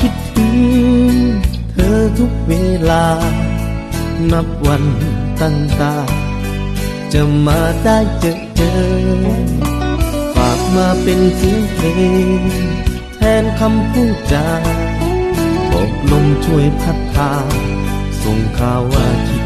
คิดถึงเธอทุกเวลา นับวันตั้งตา จะมาได้เจอเจอ ฝากมาเป็นเสียงเพลง แทนคำพูดจาบอกลมช่วยพัดพาส่งข่าวว่าคิด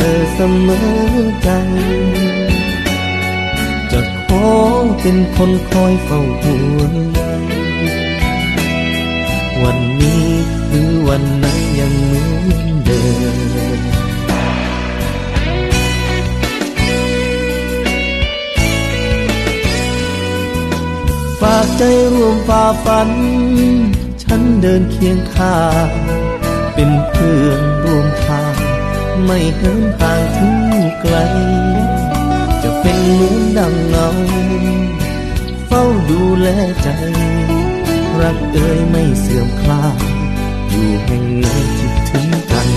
ธอเสมอใจจะขอเป็นคนคอยเฝ้าห่วงวันนี้หรือวันไหนยังเหมือนเดิมฝากใจร่วมฝ่าฝัน ฉันเดินเคียงข้างเป็นเพื่อนร่วมทาง ไม่เหินห่างถึงไกล จะเป็นเหมือนดังเงา เฝ้าดูแลใจ รักเอ่ยไม่เสื่อมคลายอยู่แห่งไหนคิดถึงกัน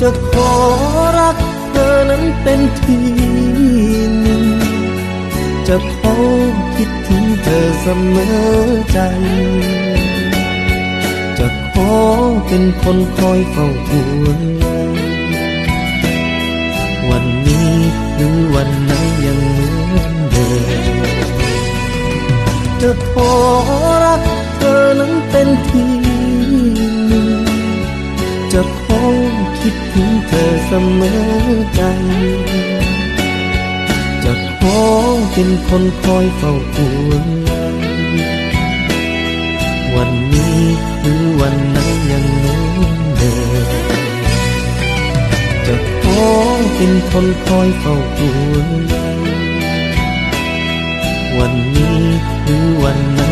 จะขอรักเธอนั้นเป็นทีหนึ่ง จะขอคิดถึงเธอเสมอใจ จะขอเป็นคนคอยเฝ้าห่วงใยวันนี้หรือวันไหนยังเหมือนเดิมจะขอรักเธอนั้นเป็นที คิดถึงเธอเสมอใจจะขอเป็นคนคอยเฝ้าห่วงวันนี้หรือวันไหนยังเหมือนเดิมจะขอเป็นคนคอยเฝ้าห่วงวันนี้หรือวันไหน